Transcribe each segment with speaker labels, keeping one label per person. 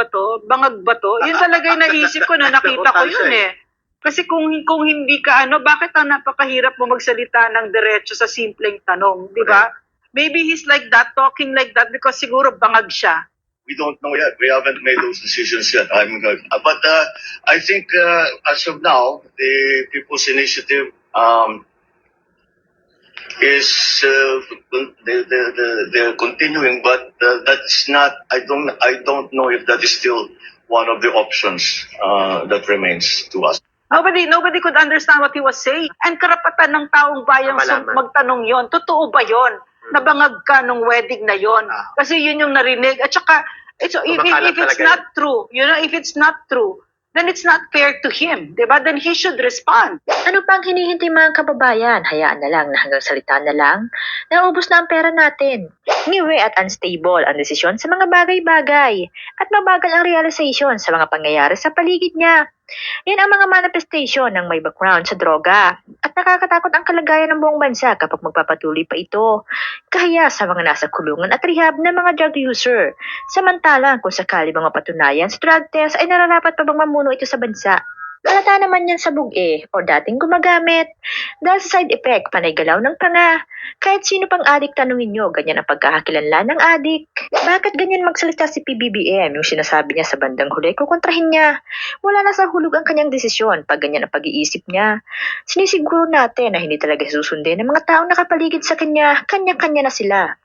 Speaker 1: ba to? Bangag ba to? Yun talaga yung naisip ko na nakita ko yun eh. Kasi kung kung hindi ka ano, bakit ang napakahirap mo magsalita ng diretso sa simpleng tanong, di ba? Maybe he's like that, talking like that because siguro bangag siya.
Speaker 2: We don't know yet. We haven't made those decisions yet. I'm good. Uh, but uh, I think uh, as of now, the People's Initiative um, is uh, they, they, they, they're continuing, but uh, that's not. I don't. I don't know if that is still one of the options uh, that remains to us.
Speaker 1: Nobody nobody could understand what he was saying. And karapatan ng taong bayang
Speaker 3: Malaman.
Speaker 1: magtanong yon. Totoo ba yon? Nabangag ka nung wedding na yon.
Speaker 3: Ah.
Speaker 1: Kasi yun yung narinig. At saka, it's, if, if, if it's not true, you know, if it's not true, then it's not fair to him. Diba? Then he should respond.
Speaker 4: Ano pang hinihintay mga kababayan? Hayaan na lang na hanggang salita na lang. Naubos na ang pera natin. Niwe at unstable ang desisyon sa mga bagay-bagay. At mabagal ang realization sa mga pangyayari sa paligid niya. Yan ang mga manifestation ng may background sa droga. At nakakatakot ang kalagayan ng buong bansa kapag magpapatuloy pa ito. Kaya sa mga nasa kulungan at rehab na mga drug user. Samantalang kung sakali mga patunayan sa drug test ay nararapat pa bang mamuno ito sa bansa? Halata naman yan sa bug-e o dating gumagamit. Dahil sa side effect, panay galaw ng panga. Kahit sino pang adik tanungin nyo, ganyan ang pagkakakilanlan ng adik. Bakit ganyan magsalita si PBBM yung sinasabi niya sa bandang huli, kukontrahin niya. Wala na sa hulog ang kanyang desisyon pag ganyan ang pag-iisip niya. Sinisiguro natin na hindi talaga susundin ng mga taong nakapaligid sa kanya, kanya-kanya na sila.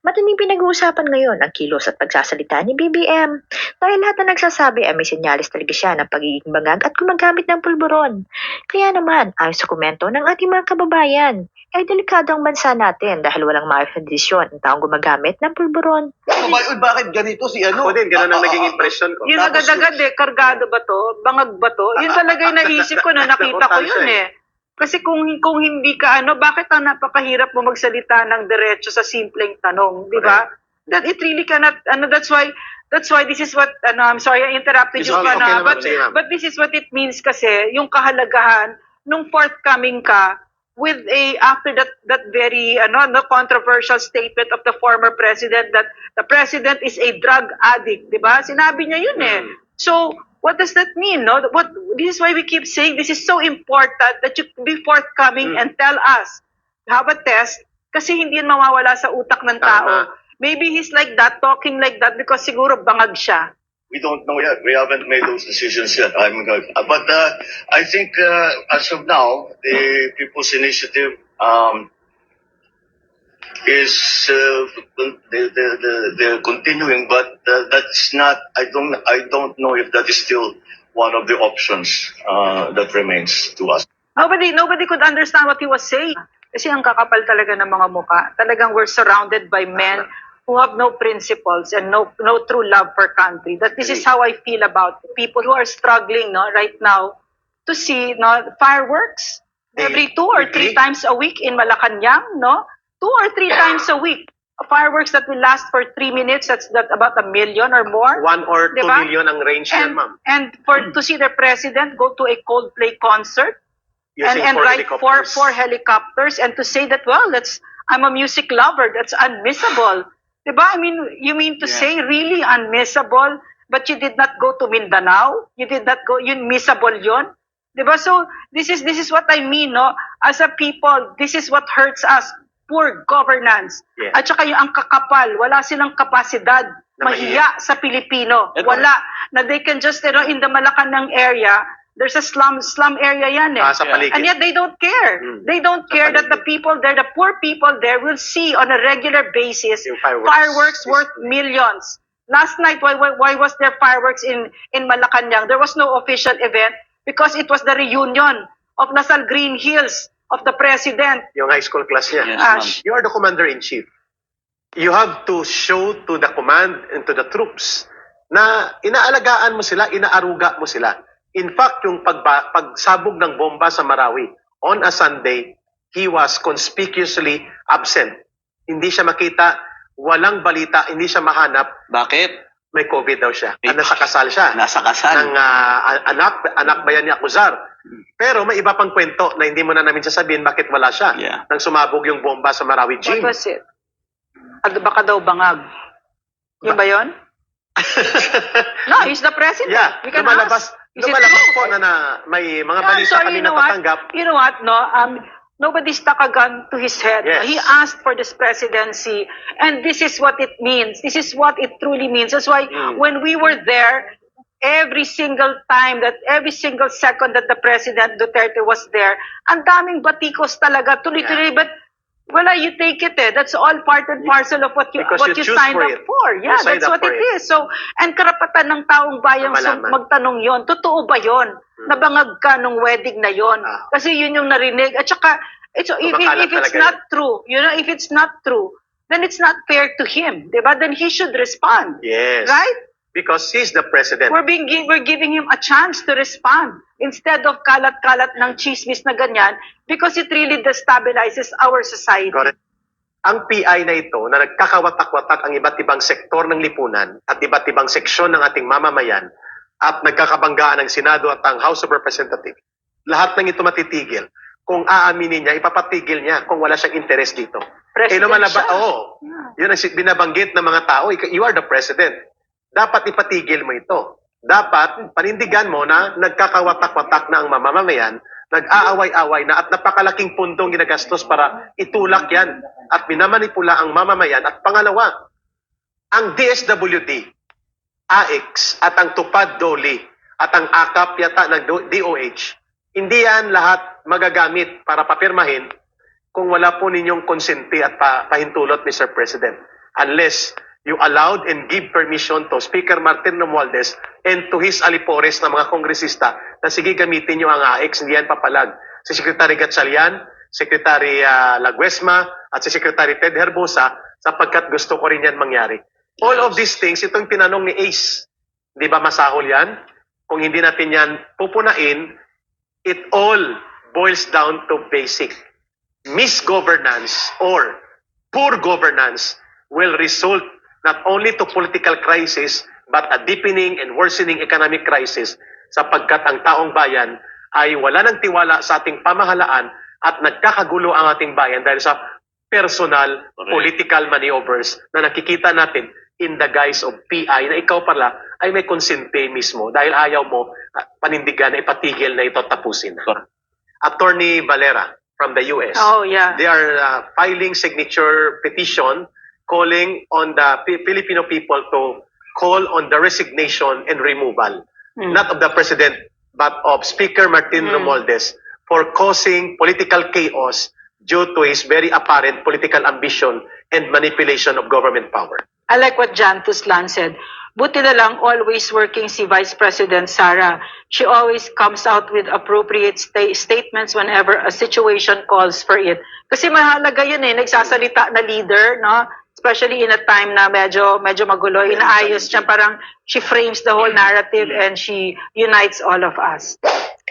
Speaker 4: Matinding pinag-uusapan ngayon ang kilos at pagsasalita ni BBM dahil lahat na nagsasabi ay may senyalis talaga siya ng pagiging bangag at gumagamit ng pulburon. Kaya naman, ayon sa komento ng ating mga kababayan, ay delikado ang bansa natin dahil walang maayos na desisyon ang taong gumagamit ng pulburon.
Speaker 5: Bakit, bakit ganito si ano?
Speaker 3: Ako din, ganun ang naging impression ko.
Speaker 1: Yun
Speaker 5: Tapos
Speaker 1: agad-agad eh, kargado ba to? Bangag ba to? Yun talaga yung naisip ko na nakita ko yun eh. Kasi kung kung hindi ka ano, bakit ang napakahirap mo magsalita ng diretso sa simpleng tanong, di ba? That it really cannot, ano, that's why, that's why this is what, ano, I'm sorry, I interrupted
Speaker 3: It's
Speaker 1: you
Speaker 3: okay
Speaker 1: pa na,
Speaker 3: naman,
Speaker 1: but,
Speaker 3: sige, ma'am.
Speaker 1: but this is what it means kasi, yung kahalagahan, nung forthcoming ka, with a after that that very ano no controversial statement of the former president that the president is a drug addict, 'di ba? Sinabi niya yun eh.
Speaker 3: Mm.
Speaker 1: So, what does that mean, no? What this is why we keep saying this is so important that you be forthcoming
Speaker 3: Mm.
Speaker 1: and tell us. Have a test kasi hindi yun mawawala sa utak ng tao.
Speaker 3: Tama.
Speaker 1: Maybe he's like that, talking like that because siguro bangag siya.
Speaker 2: We don't know yet. We haven't made those decisions yet. I'm good. Uh, but uh, I think uh, as of now, the People's Initiative um, is uh, they, they, they, they're continuing, but uh, that's not. I don't. I don't know if that is still one of the options uh, that remains to us.
Speaker 1: Nobody, nobody could understand what he was saying. Kasi ang kakapal talaga ng mga muka. Talagang we're surrounded by men who have no principles and no no true love for country. That this is how I feel about people who are struggling no right now to see no fireworks every two or three times a week in Malacanang, no? Two or three times a week. Fireworks that will last for three minutes, that's that about a million or more.
Speaker 3: One or two
Speaker 1: Diba?
Speaker 3: million ang range
Speaker 1: And,
Speaker 3: yan, ma'am.
Speaker 1: and for to see the president go to a Coldplay concert and,
Speaker 3: Using
Speaker 1: and
Speaker 3: four
Speaker 1: ride four,
Speaker 3: helicopters.
Speaker 1: four helicopters and to say that, well, that's, I'm a music lover, that's unmissable. Diba? I mean, you mean to say really unmissable, but you did not go to Mindanao? You did not go, yun missable yun? Diba? So, this is, this is what I mean, no? As a people, this is what hurts us. Poor governance.
Speaker 3: Yeah.
Speaker 1: At saka yung ang kakapal, wala silang kapasidad
Speaker 3: Na
Speaker 1: mahiya sa Pilipino.
Speaker 5: Ito.
Speaker 1: Wala. Na they can just, you know, in the Malacanang area, there's a slum slum area yan eh.
Speaker 3: Ah, sa paligid.
Speaker 1: And yet they don't care.
Speaker 3: Mm.
Speaker 1: They don't
Speaker 3: Sa
Speaker 1: care that the
Speaker 3: paligid.
Speaker 1: people there, the poor people there will see on a regular basis
Speaker 3: Yung fireworks.
Speaker 1: worth millions. Last night, why, why, why was there fireworks in, in Malacanang? There was no official event because it was the reunion of Lasal Green Hills of the president.
Speaker 3: Yung high school class niya.
Speaker 5: Yes,
Speaker 1: Ash.
Speaker 3: You are the commander-in-chief. You have to show to the command and to the troops na inaalagaan mo sila, inaaruga mo sila. In fact, yung pagba, pagsabog ng bomba sa Marawi on a Sunday, he was conspicuously absent. Hindi siya makita, walang balita, hindi siya mahanap,
Speaker 5: Bakit?
Speaker 3: may COVID daw siya.
Speaker 5: May-
Speaker 3: At nasa kasal siya
Speaker 5: Nasa kasal.
Speaker 3: ng ah, anak, anak ba yan ni Akuzar. Pero may iba pang kwento na hindi mo na namin sasabihin bakit wala siya.
Speaker 5: Yeah.
Speaker 3: Nang sumabog yung bomba sa Marawi
Speaker 1: What
Speaker 3: Gym.
Speaker 1: was it? At baka daw bangag. Yun ba yun? No, he's the president.
Speaker 3: Yeah,
Speaker 1: We can
Speaker 3: lumalabas,
Speaker 1: ask. Is it
Speaker 3: lumalabas
Speaker 1: true?
Speaker 3: po na, na may mga
Speaker 1: No, I'm
Speaker 3: balita
Speaker 1: sorry,
Speaker 3: kami
Speaker 1: you know
Speaker 3: natatanggap.
Speaker 1: What? You know what, no? Um, nobody stuck a gun to his head.
Speaker 3: Yes.
Speaker 1: He asked for this presidency, and this is what it means. This is what it truly means. That's why
Speaker 3: Mm.
Speaker 1: when we were there, every single time that every single second that the president Duterte was there, ang daming batikos talaga, tuloy-tuloy. But wala, you take it eh. That's all part and parcel of what you
Speaker 3: Because
Speaker 1: what
Speaker 3: you
Speaker 1: you, signed
Speaker 3: for
Speaker 1: up
Speaker 3: it.
Speaker 1: for.
Speaker 3: You
Speaker 1: Yeah,
Speaker 3: signed
Speaker 1: that's what it
Speaker 3: it.
Speaker 1: is. So, and karapatan ng taong bayang sum- magtanong yon. Totoo ba yon? Nabangag ka nung wedding na yon?
Speaker 3: Ah.
Speaker 1: Kasi yun yung narinig. At saka, it's, if, if,
Speaker 3: Kumakalat
Speaker 1: if it's not true, you know, if it's not true, then it's not fair to him. Diba? Then he should respond.
Speaker 3: Yes.
Speaker 1: Right?
Speaker 3: Because he's the president.
Speaker 1: We're being we're giving him a chance to respond instead of kalat-kalat ng chismis na ganyan because it really destabilizes our society.
Speaker 3: Correct. Ang PI na ito na nagkakawatak-watak ang iba't ibang sektor ng lipunan at iba't ibang seksyon ng ating mamamayan at nagkakabanggaan ng Senado at ang House of Representatives, lahat ng ito matitigil. Kung aaminin niya, ipapatigil niya kung wala siyang interest dito.
Speaker 1: President
Speaker 3: eh, lumalaba,
Speaker 1: siya.
Speaker 3: oo. Yun ang binabanggit ng mga tao, "Ikaw- you are the president. Dapat ipatigil mo ito. Dapat panindigan mo na nagkakawatak-watak na ang mamamayan, nag-aaway-away na at napakalaking pundong ginagastos para itulak yan at minamanipula ang mamamayan. At pangalawa, ang DSWD, AX at ang Tupad Doli at ang AKAP yata ng Do- DOH, hindi yan lahat magagamit para papirmahin kung wala po ninyong konsente at pa, pahintulot, Mr. President. Unless you allowed and give permission to Speaker Martin Romualdez and to his alipores na mga kongresista na sige gamitin nyo ang AX, hindi yan papalag. Si Secretary Gatchalian, Secretary ah, Laguesma, at si Secretary Ted Herbosa sapagkat gusto ko rin yan mangyari. All of these things, itong tinanong ni Ace, di ba masahol yan? Kung hindi natin yan pupunain, it all boils down to basic. Misgovernance or poor governance will result not only to political crisis but a deepening and worsening economic crisis sapagkat ang taong bayan ay wala ng tiwala sa ating pamahalaan at nagkakagulo ang ating bayan dahil sa personal
Speaker 2: Correct.
Speaker 3: political maneuvers na nakikita natin in the guise of PI na ikaw pala ay may konsente mismo dahil ayaw mo panindigan na ipatigil na ito tapusin na. Attorney Valera from the US.
Speaker 1: Oh, yeah.
Speaker 3: They are uh, filing signature petition calling on the Fi- Filipino people to call on the resignation and removal,
Speaker 1: Hmm.
Speaker 3: not of the president, but of Speaker Martin Romualdez for causing political chaos due to his very apparent political ambition and manipulation of government power.
Speaker 1: I like what Jan Tuslan said. Buti na lang always working si Vice President Sara. She always comes out with appropriate sta- statements whenever a situation calls for it. Kasi mahalaga yun eh, nagsasalita na leader, no? Especially in a time na medyo, medyo magulo, inaayos siya, parang she frames the whole narrative and she unites all of us.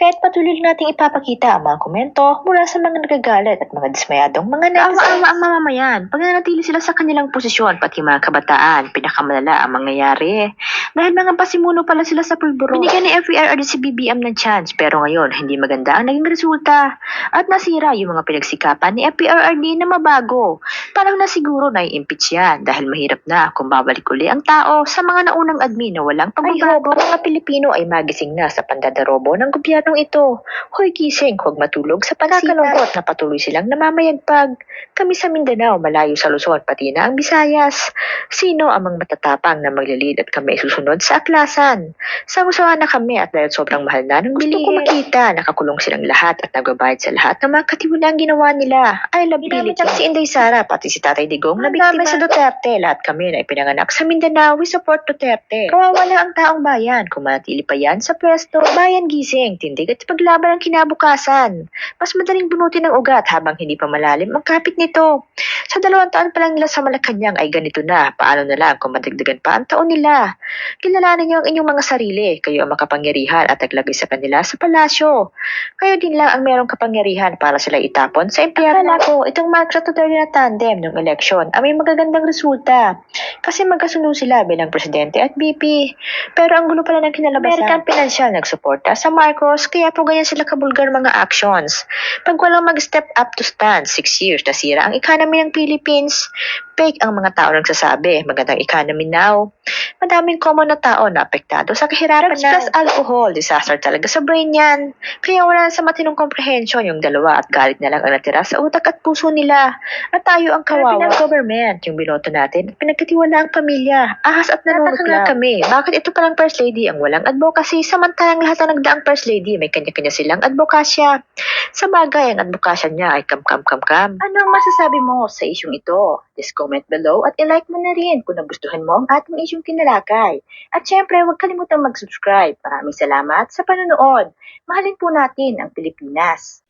Speaker 4: Kaya't patuloy nating ipapakita ang mga komento mula sa mga nagagalit at mga dismayadong mga naawa-awa ang mamamayan pag nanatili sila sa kanilang posisyon pati mga kabataan, pinakamalala ang mangyayari. Dahil mga pasimuno pala sila sa pulburo. Binigyan ni FERRD si BBM ng chance pero ngayon hindi maganda ang naging resulta at nasira yung mga pinagsikapan ni FERRD na mabago. Parang na siguro na impeach yan dahil mahirap na kung babalik uli ang tao sa mga naunang admin na walang pagbabago. Ay, mga Pilipino ay magising na sa pandadarobo ng gobyernong ito. Hoy gising, huwag matulog sa pagkakalungkot na patuloy silang namamayagpag. Kami sa Mindanao, malayo sa Luzon, pati na ang Visayas. Sino ang mga matatapang na maglilid at kami susunod sa aklasan? Sangusawa na kami at dahil sobrang mahal na ng. Gusto ko makita, nakakulong silang lahat at nagbabayad sa lahat ng mga katiwala ang ginawa nila. I love Philippines. si Inday Sara, pati si Tatay Digong, na biktima sa Duterte. Lahat kami na ipinanganak sa Mindanao, we support Duterte. Kawawa lang ang taong bayan, kung manatili pa yan sa pwesto. Bayan gising, tindig at paglaban ang kinabukasan. Mas madaling bunutin ng ugat habang hindi pa malalim ang kapit nito. Sa dalawang taon pa lang nila sa Malacanang ay ganito na. Paano na lang kung madagdagan pa ang taon nila? Kilalanin niyo ang inyong mga sarili. Kayo ang makapangyarihan at naglagay sa kanila sa palasyo. Kayo din lang ang merong kapangyarihan para sila itapon sa impyerno. Akala ko, itong Marcos Duterte na tandem ng eleksyon ay may magagandang resulta. Kasi magkasundo sila bilang presidente at VP. Pero ang gulo pala ng kinalabasan. American Financial nagsuporta sa Marcos kaya po ganyan sila kabulgar mga actions. Pag walang mag-step up to stand, six years nasira ang economy ng Philippines. Fake ang mga tao nagsasabi. Magandang economy now. Madaming common na tao na apektado sa kahirapan Drugs plus alcohol. Disaster talaga sa brain yan. Kaya wala na sa matinong comprehension yung dalawa at galit na lang ang natira sa utak at puso nila. At tayo ang kawawa. ng government, yung binoto natin, at pinagkatiwala ang pamilya. Ahas at nanunod nga kami. Bakit ito palang first lady ang walang advocacy samantalang lahat ng nagdaang first lady may kanya-kanya silang advokasya. Sa bagay, ang advokasya niya ay kam-kam-kam-kam. Ano ang masasabi mo sa isyong ito? Just comment below at ilike mo na rin kung nagustuhan mo ang ating isyong tinalakay. At syempre, huwag kalimutang mag-subscribe. Maraming salamat sa panonood. Mahalin po natin ang Pilipinas.